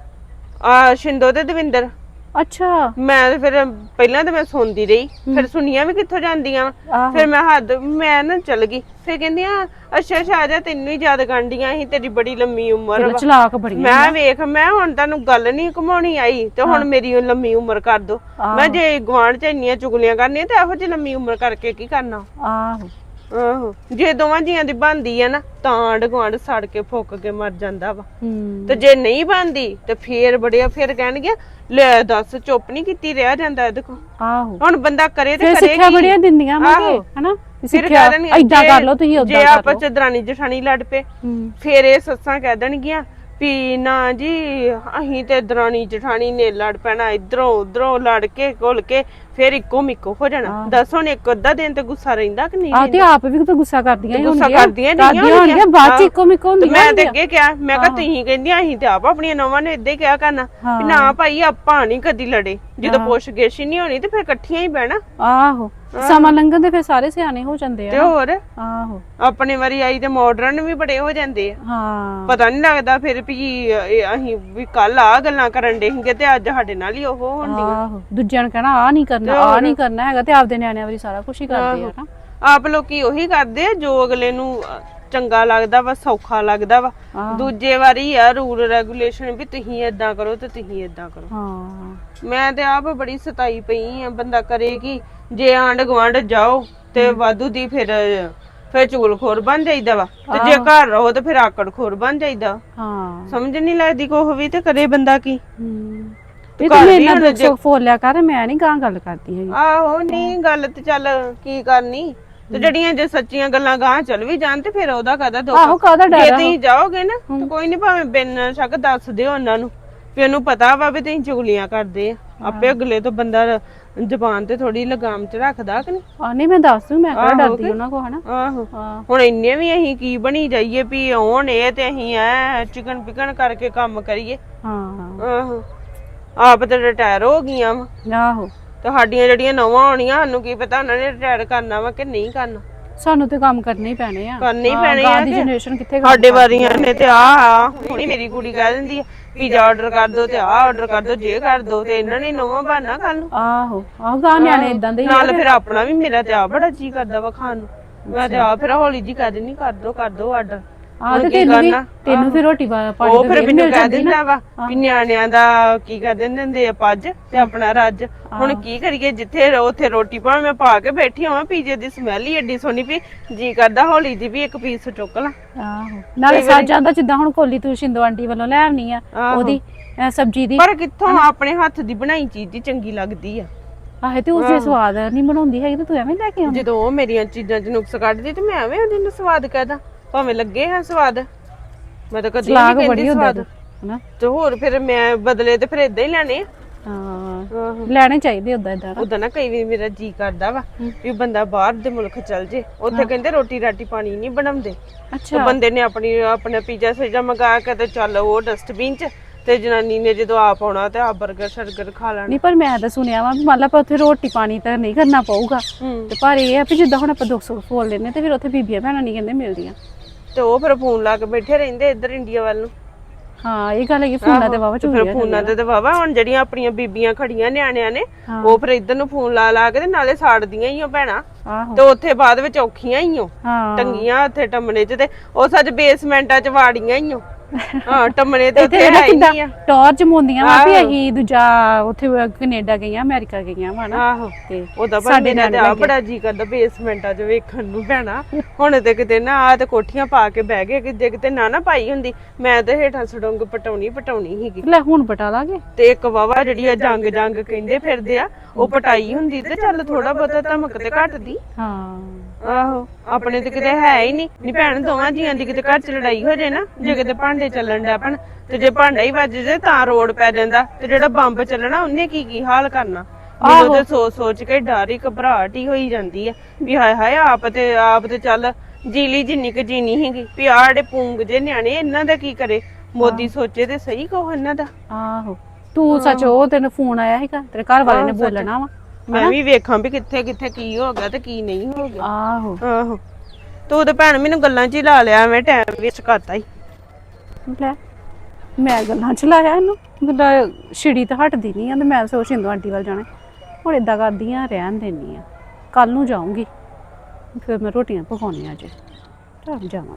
Speaker 4: ਆ ਸ਼ਿੰਦੋ ਤੇ ਦਵਿੰਦਰ।
Speaker 1: ਅੱਛਾ।
Speaker 4: ਮੈਂ ਤੇ ਫਿਰ ਪਹਿਲਾਂ ਤਾਂ ਮੈਂ ਸੁਣਦੀ ਰਹੀ। ਫਿਰ ਸੁਣੀਆਂ ਵੀ ਕਿੱਥੋਂ ਜਾਂਦੀਆਂ ਵਾਂ।
Speaker 1: ਆਹੋ।
Speaker 4: ਫਿਰ ਮੈਂ ਹੱਦ ਮੈਂ ਨਾ ਚਲ ਗਈ। ਫਿਰ ਕਹਿੰਦੀਆਂ ਅੱਛਾ ਸ਼ਾਜਾ ਤੈਨੂੰ ਹੀ ਯਾਦ ਕਾਂਡੀਆਂ ਸੀ ਤੇਰੀ ਬੜੀ ਲੰਮੀ ਉਮਰ
Speaker 1: ਤੇਰਾ
Speaker 4: ਵਾ।
Speaker 1: ਚਲਾਕ ਬੜੀ ਆ।
Speaker 4: ਮੈਂ ਵੇਖ ਮੈਂ ਹੁਣ ਤੁਹਾਨੂੰ ਗੱਲ ਨਹੀਂ ਘਮਾਉਣੀ ਆਈ ਤੇ ਹੁਣ ਮੇਰੀ ਉਹ ਲੰਮੀ ਉਮਰ ਕਰ ਦੋ। ਮੈਂ ਜੇ ਗਵਾਂਢ ਚ ਇੰਨੀਆਂ ਚੁਗਲੀਆਂ ਕਰਨੀਆਂ ਤੇ ਇਹੋ ਜਿਹੀ ਲੰਮੀ ਉਮਰ ਕਰਕੇ ਕੀ ਕਰਨਾ?
Speaker 1: ਆਹੋ।
Speaker 4: ਆਹੋ। ਜੇ ਦੋਵਾਂ ਜੀਆਂ ਦੀ ਬਣਦੀ ਆ ਨਾ ਤਾਂ ਆਂਢ ਗੁਆਂਢ ਸੜ ਕੇ ਫੁੱਕ ਕੇ ਮਰ ਜਾਂਦਾ ਵਾ। ਤੇ ਜੇ ਨਹੀਂ ਬਣਦੀ ਤੇ ਫੇਰ ਬੜਿਆ ਫੇਰ ਕਹਿਣਗੇ ਲੈ ਦੱਸ ਚੁੱਪ ਨਹੀਂ ਕੀਤੀ ਰਹਿ ਜਾਂਦਾ ਇਹਦੇ ਕੋ
Speaker 1: ਆਹੋ।
Speaker 4: ਹੁਣ ਬੰਦਾ ਕਰੇ ਤੇ
Speaker 1: ਫਿਰ
Speaker 4: ਕਰੇ
Speaker 1: ਸਿੱਖਿਆ? ਬੜੀਆਂ ਦਿੰਦੀਆਂ ਮੈਂ
Speaker 4: ਆਹੋ।
Speaker 1: ਹਨਾ? ਸਿੱਖਿਆ
Speaker 4: ਕਹਿ ਦੇਣਗੇ,
Speaker 1: ਏਦਾਂ
Speaker 4: ਜੇ-
Speaker 1: ਕਰ ਲਓ ਤੁਸੀਂ
Speaker 4: ਜੇ
Speaker 1: ਓਦਾਂ ਕਰ
Speaker 4: ਆਪਾਂ
Speaker 1: ਲਓ।
Speaker 4: ਚ ਦਰਾਣੀ ਜਠਾਣੀ ਲੜ ਪਏ ਫੇਰ ਇਹ ਸੱਸਾਂ ਕਹਿ ਦੇਣਗੀਆਂ ਵੀ ਨਾ ਜੀ ਅਹੀਂ ਤੇ ਦਰਾਣੀ ਜਠਾਣੀ ਨੇ ਲੜ ਪੈਣਾ ਇਧਰੋਂ ਉਧਰੋਂ ਲੜ ਕੇ ਘੁਲ ਕੇ ਫੇਰ ਇੱਕੋ ਮਿੱਕੋ ਹੋ ਜਾਣਾ। ਦੱਸ ਹੁਣ ਇੱਕ ਅੱਧਾ ਦਿਨ ਤੇ ਗੁੱਸਾ ਰਹਿੰਦਾ ਕਿ ਨਹੀਂ
Speaker 1: ਆ ਤੇ ਆਪ ਵੀ ਤਾਂ ਗੁੱਸਾ ਕਰਦੀਆਂ ਹੀ
Speaker 4: ਗੁੱਸਾ
Speaker 1: ਹੁੰਦੀਆਂ
Speaker 4: ਕਰਦੀਆਂ ਨਹੀਂ
Speaker 1: ਹੋਣਗੀਆਂ। ਬਾਅਦ ਚ ਇੱਕੋ ਮਿੱਕੋ
Speaker 4: ਤੇ
Speaker 1: ਹੁੰਦੀਆਂ
Speaker 4: ਮੈਂ ਤੇ ਅੱਗੇ ਕਿਹਾ ਮੈਂ ਕਿਹਾ ਤੁਸੀਂ ਕਹਿੰਦੀਆਂ ਅਸੀਂ ਤੇ ਆਪ ਆਪਣੀਆਂ ਨਵਾਂ ਨੇ ਇਦਾਂ ਕਿਹਾ ਕਰਨਾ ਵੀ। ਨਾ ਭਾਈ ਆਪਾਂ ਨਹੀਂ ਕਦੀ ਲੜੇ। ਜਦੋਂ ਪੁੱਛ ਹੀ ਨਹੀਂ ਹੋਣੀ ਤੇ ਫਿਰ ਇਕੱਠੀਆਂ ਹੀ ਬਹਿਣਾ।
Speaker 1: ਆਹੋ। ਸਮਾਂ ਲੰਘਣ ਦੇ ਫਿਰ ਸਾਰੇ ਸਿਆਣੇ ਹੋ ਜਾਂਦੇ
Speaker 4: ਤੇ
Speaker 1: ਆ
Speaker 4: ਹੋਰ?
Speaker 1: ਆਹੋ।
Speaker 4: ਆਪਣੇ ਵਾਰੀ ਆਈ ਤੇ ਮਾਡਰਨ ਵੀ ਬੜੇ ਹੋ ਜਾਂਦੇ ਆ।
Speaker 1: ਹਾਂ।
Speaker 4: ਪਤਾ ਨਹੀਂ ਲੱਗਦਾ ਫਿਰ ਵੀ ਅਸੀਂ ਵੀ ਕੱਲ ਆ ਗੱਲਾਂ ਕਰਨ ਦੇ ਸੀਗੇ ਤੇ ਅੱਜ ਸਾਡੇ ਨਾਲ ਹੀ ਉਹ ਹੋਣ ਡੀਆਂ
Speaker 1: ਆਹੋ। ਦੂਜਿਆਂ ਨੂੰ ਕਹਿਣਾ ਆ ਨਹੀਂ ਕਰਨਾ ਆ ਨਹੀਂ ਕਰਨਾ ਹੈਗਾ ਤੇ ਆਪਦੇ ਨਿਆਣਿਆਂ ਵਾਰੀ ਸਾਰਾ ਕੁਝ ਹੀ ਕਰਦੇ ਆ ਨਾ।
Speaker 4: ਆਪ ਲੋਕੀ ਉਹੀ ਕਰਦੇ ਆ ਜੋ ਅਗਲੇ ਨੂੰ ਚੰਗਾ ਲੱਗਦਾ ਵਾ ਸੌਖਾ ਲੱਗਦਾ ਵਾ। ਦੂਜੇ ਵਾਰੀ ਆ ਰੂਲ ਰੈਗੂਲੇਸ਼ਨ ਵੀ ਤੁਸੀਂ ਏਦਾਂ ਕਰੋ ਤੇ ਤੁਸੀਂ ਏਦਾਂ ਕਰੋ।
Speaker 1: ਹਾਂ।
Speaker 4: ਮੈਂ ਤੇ ਆਪ ਬੜੀ ਸਤਾਈ ਪਈ ਆ ਬੰਦਾ ਕਰੇ ਕੀ ਜੇ ਆਂਢ ਗੁਆਂਢ ਜਾਓ ਤੇ ਵਾਧੂ ਦੀ ਫਿਰ ਫਿਰ ਚੁਗਲਖੋਰ ਬਣ ਜਾਈਦਾ ਵਾ। ਤੇ ਜੇ ਘਰ ਰਹੋ ਤੇ ਫਿਰ ਆਕੜਖੋਰ ਬਣ ਜਾਈਦਾ।
Speaker 1: ਹਾਂ।
Speaker 4: ਸਮਝ ਨਹੀਂ ਲੱਗਦੀ ਕੋਹ ਵੀ ਤੇ ਕਰੇ ਬੰਦਾ ਕੀ।
Speaker 1: ਹੂੰ। ਇਹ ਤਾਂ
Speaker 4: ਘਰ
Speaker 1: ਮੇਰੇ
Speaker 4: ਵੀ
Speaker 1: ਨਾਲ
Speaker 4: ਹੁਣ
Speaker 1: ਦੁੱਖ ਸੁੱਖ ਫੋਲਿਆ ਕਰ ਮੈਂ ਨਹੀਂ ਗਾਂ ਗੱਲ ਕਰਦੀ ਹੈਗੀ।
Speaker 4: ਆਹੋ ਨਹੀਂ ਗੱਲ ਤੇ ਚੱਲ ਕੀ ਕਰਨੀ? ਤੇ ਜਿਹੜੀਆਂ ਜੇ ਸੱਚੀਆਂ ਗੱਲਾਂ ਗਾਂ ਚੱਲ ਵੀ ਜਾਣ ਤੇ ਫਿਰ ਉਹਦਾ ਕਾਹਦਾ ਦੁੱਖ?
Speaker 1: ਆਹੋ ਕਾਹਦਾ
Speaker 4: ਜੇ
Speaker 1: ਡਰ ਆ
Speaker 4: ਤੁਸੀਂ ਜਾਓਗੇ ਨਾ ਤੇ ਕੋਈ ਨਹੀਂ ਭਾਵੇਂ ਬਿਨ ਸ਼ੱਕ ਦੱਸ ਦਿਓ ਉਹਨਾਂ ਨੂੰ ਵੀ ਉਹਨੂੰ ਪਤਾ ਵਾ ਵੀ ਤੁਸੀਂ ਚੁਗਲੀਆਂ ਕਰਦੇ ਆ। ਆਪੇ ਅਗਲੇ ਤੋਂ ਬੰਦਾ ਜ਼ਬਾਨ ਤੇ ਥੋੜੀ ਲਗਾਮ ਚ ਰੱਖਦਾ ਕਿ ਨਹੀਂ?
Speaker 1: ਆ ਨਹੀਂ ਮੈਂ ਦੱਸ ਦੂੰ ਮੈਂ ਕਿਹੜਾ ਡਰਦੀ ਉਹਨਾਂ ਕੋ ਹਨਾ?
Speaker 4: ਆਹੋ। ਹੁਣ ਇੰਨੇ ਵੀ ਅਸੀਂ ਕੀ ਬਣੀ ਜਾਈਏ ਵੀ ਆਉਣ ਇਹ ਤੇ ਅਸੀਂ ਐ ਚਿਕਨ ਪਿਕਨ ਕਰਕੇ ਕੰਮ ਕਰੀਏ।
Speaker 1: ਹਾਂ।
Speaker 4: ਆਹੋ। ਆਪ ਤੇ ਰਿਟਾਇਰ ਹੋ ਗਈਆਂ ਵਾ।
Speaker 1: ਆਹੋ।
Speaker 4: ਤੇ ਸਾਡੀਆਂ ਜਿਹੜੀਆਂ ਨਵਾਂ ਆਉਣੀਆਂ ਸਾਨੂੰ ਕੀ ਪਤਾ ਉਹਨਾਂ ਨੇ ਰਿਟਾਇਰ ਕਰਨਾ ਵਾ ਕਿ ਨਹੀਂ ਕਰਨਾ।
Speaker 1: ਸਾਨੂੰ ਤੇ ਕੰਮ ਕਰਨੇ ਹੀ ਪੈਣੇ ਆ।
Speaker 4: ਕਰਨੇ ਹੀ
Speaker 1: ਹਾਂ,
Speaker 4: ਪੈਣੇ ਆ
Speaker 1: ਦੀ
Speaker 4: ਕਿ-
Speaker 1: ਜਨਰੇਸ਼ਨ ਕਿੱਥੇ ਕੰਮ
Speaker 4: ਸਾਡੇ ਵਾਰੀਆਂ ਨੇ ਤੇ ਆ ਆ ਹੁਣੀ ਮੇਰੀ ਕੁੜੀ ਕਹਿ ਦਿੰਦੀ ਆ ਪੀਜ਼ਾ ਆਰਡਰ ਕਰ ਦੋ ਤੇ ਆ ਆਰਡਰ ਕਰ ਦੋ ਜੇ ਕਰ ਦੋ ਤੇ ਇਹਨਾਂ ਨੇ ਨਵਾਂ ਬਹਾਨਾ ਕੱਲ ਨੂੰ
Speaker 1: ਆਹੋ ਆਹ ਗਾਂ ਨਿਆਣੇ ਇਦਾਂ ਦੇ ਹੀ ਆ।
Speaker 4: ਨਾਲ ਫਿਰ। ਆਪਣਾ ਵੀ ਮੇਰਾ ਤੇ ਆ ਬੜਾ ਜੀ ਕਰਦਾ ਵਾ ਖਾਣ ਨੂੰ। ਮੈਂ ਤੇ ਆ ਫਿਰ ਹੌਲੀ ਜੀ ਕਹਿ ਦਿੰਦੀ ਕਰ ਦੋ ਕਰ ਦੋ ਆਰਡਰ
Speaker 1: ਆਹ ਤੇ ਤੈਨੂੰ ਵੀ ਤੈਨੂੰ ਫਿਰ ਰੋਟੀ ਪਾਣੀ
Speaker 4: ਉਹ
Speaker 1: ਦਾ
Speaker 4: ਫਿਰ
Speaker 1: ਵੇਲ
Speaker 4: ਮੈਨੂੰ
Speaker 1: ਮਿਲ
Speaker 4: ਕਹਿ
Speaker 1: ਜਾਂਦੀ ਨਾ।
Speaker 4: ਦਿੰਦਾ ਵਾ ਵੀ ਨਿਆਣਿਆਂ ਦਾ ਕੀ ਕਰ ਦਿੰਦੇ ਹੁੰਦੇ ਆ ਪੱਜ ਤੇ ਆਪਣਾ ਰੱਜ। ਹੁਣ ਕੀ ਕਰੀਏ ਜਿੱਥੇ ਰੋ- ਉੱਥੇ ਰੋਟੀ ਭਾਵੇਂ ਮੈਂ ਪਾ ਕੇ ਬੈਠੀ ਹਾਂ ਪੀਜੇ ਦੀ ਸਮੈਲ ਹੀ ਐਡੀ ਸੋਹਣੀ ਵੀ ਜੀ ਕਰਦਾ ਹੌਲੀ ਜੀ ਵੀ ਇੱਕ ਪੀਸ ਚੁੱਕ ਲਾਂ।
Speaker 1: ਆਹੋ। ਨਾਲੇ ਸੱਜ ਜਾਂਦਾ ਜਿੱਦਾਂ ਹੁਣ ਕੋਲੀ ਤੂੰ ਸ਼ਿੰਦੋ ਆਂਟੀ ਵੱਲੋਂ ਲੈ ਆਵਨੀ ਆ ਉਹਦੀ ਅਹ, ਸਬਜ਼ੀ ਦੀ।
Speaker 4: ਪਰ ਕਿੱਥੋਂ ਆਪਣੇ ਹੱਥ ਦੀ ਬਣਾਈ ਚੀਜ਼ ਹੀ ਚੰਗੀ ਲੱਗਦੀ ਆ।
Speaker 1: ਆਹੇ ਤੇ ਉਸਦੇ ਸਵਾਦ ਨਹੀਂ ਬਣਾਉਂਦੀ ਹੈਗੀ ਤੇ ਤੂੰ ਐਵੇਂ ਲੈ ਕੇ ਆਉਂਦੀ
Speaker 4: ਜਦੋਂ ਉਹ ਮੇਰੀਆਂ ਚੀਜ਼ਾਂ 'ਚ ਨੁਕਸ ਕੱਢਦੀ ਤੇ ਮੈਂ ਐਵੇਂ ਉਹਦੇ ਨੂੰ ਸਵਾਦ ਕਹਦਾ ਭਾਵੇਂ ਲੱਗੇ ਹਾਂ ਸਵਾਦ। ਮੈਂ ਤਾਂ ਕਦੀ ਨਹੀਂ
Speaker 1: ਬੜੀ
Speaker 4: ਕਹਿੰਦੀ
Speaker 1: ਹੁੰਦਾ
Speaker 4: ਸਵਾਦ।
Speaker 1: ਹਨਾ?
Speaker 4: ਤੇ ਹੋਰ ਫਿਰ ਮੈਂ ਬਦਲੇ ਤੇ ਫਿਰ ਇਦਾਂ ਹੀ ਲੈਣੇ ਆ।
Speaker 1: ਹਾਂ ਲੈਣੇ ਚਾਹੀਦੇ ਉਦਾਂ ਇਦਾਂ
Speaker 4: ਉਦਾਂ ਨਾ ਕਈ ਵਾਰੀ ਮੇਰਾ ਜੀ ਕਰਦਾ ਵਾ ਵੀ ਬੰਦਾ ਬਾਹਰ ਦੇ ਮੁਲਕ ਚਲ ਜੇ ਉੱਥੇ ਕਹਿੰਦੇ ਰੋਟੀ ਰਾਟੀ ਪਾਣੀ ਨਹੀਂ ਬਣਾਉਂਦੇ। ਤੇ
Speaker 1: ਅੱਛਾ
Speaker 4: ਬੰਦੇ ਨੇ ਆਪਣੀ ਆਪਣਾ ਪੀਜ਼ਾ ਸੇਜਾ ਮੰਗਾ ਕੇ ਤੇ ਚੱਲ ਉਹ ਡਸਟਬਿਨ 'ਚ ਤੇ ਜਨਾਨੀ ਨੇ ਜਦੋਂ ਆਪ ਆਉਣਾ ਤੇ ਆ 버ਗਰ ਸ਼ਰਗਰ ਖਾ ਲੈਣਾ।
Speaker 1: ਨਹੀਂ ਪਰ ਮੈਂ ਤਾਂ ਸੁਣਿਆ ਵਾ ਵੀ ਮੰਨ ਲਾ ਆਪਾਂ ਉੱਥੇ ਰੋਟੀ ਪਾਣੀ ਤਾਂ ਨਹੀਂ ਕਰਨਾ ਪਊਗਾ।
Speaker 4: ਹੂੰ।
Speaker 1: ਤੇ ਪਰ ਇਹ ਆ ਵੀ ਜਿੱਦਾਂ ਹੁਣ ਆਪਾਂ 200 ਫੋਲ ਲੈਨੇ ਤੇ ਫਿਰ ਉੱਥੇ ਬੀਬੀਆਂ ਭੈਣਾਂ ਨਹੀਂ ਕਹਿੰਦੇ ਮਿਲਦੀਆਂ।
Speaker 4: ਤੇ ਉਹ ਫਿਰ ਫੋਨ ਲਾ ਕੇ ਬੈਠੇ ਰਹਿੰਦੇ ਇੱਧਰ ਇੰਡੀਆ ਵੱਲ ਨੂੰ।
Speaker 1: ਹਾਂ ਇਹ ਗੱਲ ਹੈ ਕਿ ਫੋਨਾਂ ਤੇ ਵਾਵਾ
Speaker 4: ਫਿਰ ਫੋਨਾਂ ਤੇ ਤੇ ਵਾਵਾ ਹੁਣ ਜਿਹੜੀਆਂ ਆਪਣੀਆਂ ਬੀਬੀਆਂ ਖੜੀਆਂ ਨਿਆਣਿਆਂ ਨੇ ਉਹ ਫਿਰ ਇੱਧਰ ਨੂੰ ਫੋਨ ਲਾ ਲਾ ਕੇ ਤੇ ਨਾਲੇ ਸਾੜਦੀਆਂ ਹੀ ਉਹ ਭੈਣਾਂ।
Speaker 1: ਆਹੋ।
Speaker 4: ਤੇ ਉੱਥੇ ਬਾਅਦ ਵਿੱਚ ਔਖੀਆਂ ਹੀ ਓ
Speaker 1: ਹਾਂ।
Speaker 4: ਟੰਗੀਆਂ ਉੱਥੇ ਟੰਮਣੇ 'ਚ ਤੇ ਉਹ ਸੱਚ ਬੇਸਮੈਂਟਾਂ 'ਚ ਵਾੜੀਆਂ ਹੀ ਓ ਹਾਂ ਟੰਮਣੇ ਤੇ
Speaker 1: ਇੱਥੇ
Speaker 4: ਉੱਥੇ ਹੈ ਹੀ ਨਹੀਂ ਆ।
Speaker 1: ਟੌਰਚ ਮੁੰਦੀਆਂ ਵਾ ਵੀ
Speaker 4: ਆਹੋ।
Speaker 1: ਅਸੀਂ ਦੂਜਾ ਉੱਥੇ ਕੈਨੇਡਾ ਗਈਆਂ ਅਮਰੀਕਾ ਗਈਆਂ ਵਾ ਨਾ।
Speaker 4: ਆਹੋ।
Speaker 1: ਤੇ
Speaker 4: ਉਹਦਾ
Speaker 1: ਸਾਡੇ
Speaker 4: ਸਾਡੇ ਨਾਲ
Speaker 1: ਨਾਲ
Speaker 4: ਆ
Speaker 1: ਲੱਗੇ।
Speaker 4: ਬੜਾ ਜੀ ਕਰਦਾ ਬੇਸਮੈਂਟਾਂ 'ਚ ਵੇਖਣ ਨੂੰ ਭੈਣਾ ਹੁਣ ਤੇ ਕਿਤੇ ਨਾ ਆ ਤੇ ਕੋਠੀਆਂ ਪਾ ਕੇ ਬਹਿ ਗਏ ਕਿਤੇ ਕਿਤੇ ਨਾ ਨਾ ਪਾਈ ਹੁੰਦੀ ਮੈਂ ਤੇ ਹੇਠਾਂ ਸੜੰਗ ਪਟਾਉਣੀ ਪਟਾਉਣੀ ਸੀਗੀ।
Speaker 1: ਲੈ ਹੁਣ ਪਟਾ ਲਾਂਗੇ।
Speaker 4: ਤੇ ਇੱਕ ਵਾਵਾ ਜਿਹੜੀ ਆ ਜੰਗ ਜੰਗ ਕਹਿੰਦੇ ਫਿਰਦੇ ਆ ਉਹ ਪਟਾਈ ਹੁੰਦੀ ਤੇ ਚੱਲ ਥੋੜਾ ਬਹੁਤਾ ਧਮਕ ਤੇ ਘਟਦੀ।
Speaker 1: ਹਾਂ।
Speaker 4: ਆਹੋ ਆਪਣੇ ਤੇ ਕਿਤੇ ਹੈ ਹੀ ਨਹੀਂ। ਨੀ ਭੈਣ ਦੋਵਾਂ ਜੀਆਂ ਦੀ ਕਿਤੇ ਘਰ ਚ ਲੜਾਈ ਹੋ ਜੇ ਨਾ ਜੇ ਕਿਤੇ ਭਾਂਡੇ ਚੱਲਣ ਦਾ ਪਣ ਤੇ ਜੇ ਭਾਂਡਾ ਹੀ ਵੱਜ ਜੇ ਤਾਂ ਰੋਡ ਪੈ ਜਾਂਦਾ। ਤੇ ਜਿਹੜਾ ਬੰਬ ਚੱਲਣਾ ਉਹਨੇ ਕੀ ਕੀ ਹਾਲ ਕਰਨਾ? ਮੈਨੂੰ ਤੇ ਸੋਚ ਸੋਚ ਕੇ ਡਰ ਹੀ ਘਬਰਾਹਟ ਹੀ ਹੋਈ ਜਾਂਦੀ ਆ। ਵੀ ਹਾਏ ਹਾਏ ਆਪ ਤੇ ਆਪ ਤੇ ਚੱਲ ਜੀਲੀ ਜਿੰਨੀ ਕੁ ਜੀਨੀ ਹੈਗੀ ਵੀ ਜਿਹੜੇ ਪੂੰਗ ਜੇ ਨਿਆਣੇ ਇਹਨਾਂ ਦਾ ਕੀ ਕਰੇ? ਮੋਦੀ ਸੋਚੇ ਤੇ ਸਹੀ ਕਹੋ ਇਹਨਾਂ ਦਾ?
Speaker 1: ਆਹੋ। ਤੂੰ ਸੱਚ ਉਹ ਤੈਨੂੰ ਫੋਨ ਆਇਆ ਸੀਗਾ ਤੇਰੇ ਘਰ ਵਾਲੇ ਨੇ ਬੋਲਣਾ ਵਾ।
Speaker 4: ਮੈਂ ਵੀ ਵੇਖਾਂ ਵੀ ਕਿੱਥੇ ਕਿੱਥੇ ਕੀ ਹੋ ਗਿਆ ਤੇ ਕੀ ਨਹੀਂ ਹੋ ਗਿਆ।
Speaker 1: ਆਹੋ।
Speaker 4: ਆਹੋ। ਤੂੰ ਤੇ ਭੈਣ ਮੈਨੂੰ ਗੱਲਾਂ 'ਚ ਹੀ ਲਾ ਲਿਆ ਐਵੇਂ ਟਾਈਮ ਵੇਸਟ ਕਰਤਾ ਹੀ।
Speaker 1: ਲੈ। ਮੈਂ ਗੱਲਾਂ ਚ ਲਾਇਆ ਇਹਨੂੰ। ਗੱਲਾਂ ਛਿੜੀ ਤਾਂ ਹਟਦੀ ਨਹੀਂ ਆ ਤੇ ਮੈਂ ਸੋ ਸ਼ਿੰਦੋ ਆਂਟੀ ਵੱਲ ਜਾਣਾ। ਹੁਣ ਇਦਾਂ ਕਰਦੀ ਆ ਰਹਿਣ ਦੇਣੀ ਆ। ਕੱਲ ਨੂੰ ਜਾਊਂਗੀ। ਫਿਰ ਮੈਂ ਰੋਟੀਆਂ ਪਕਾਉਣੀਆਂ ਅੱਜ ਚੱਲ ਜਾਵਾਂ।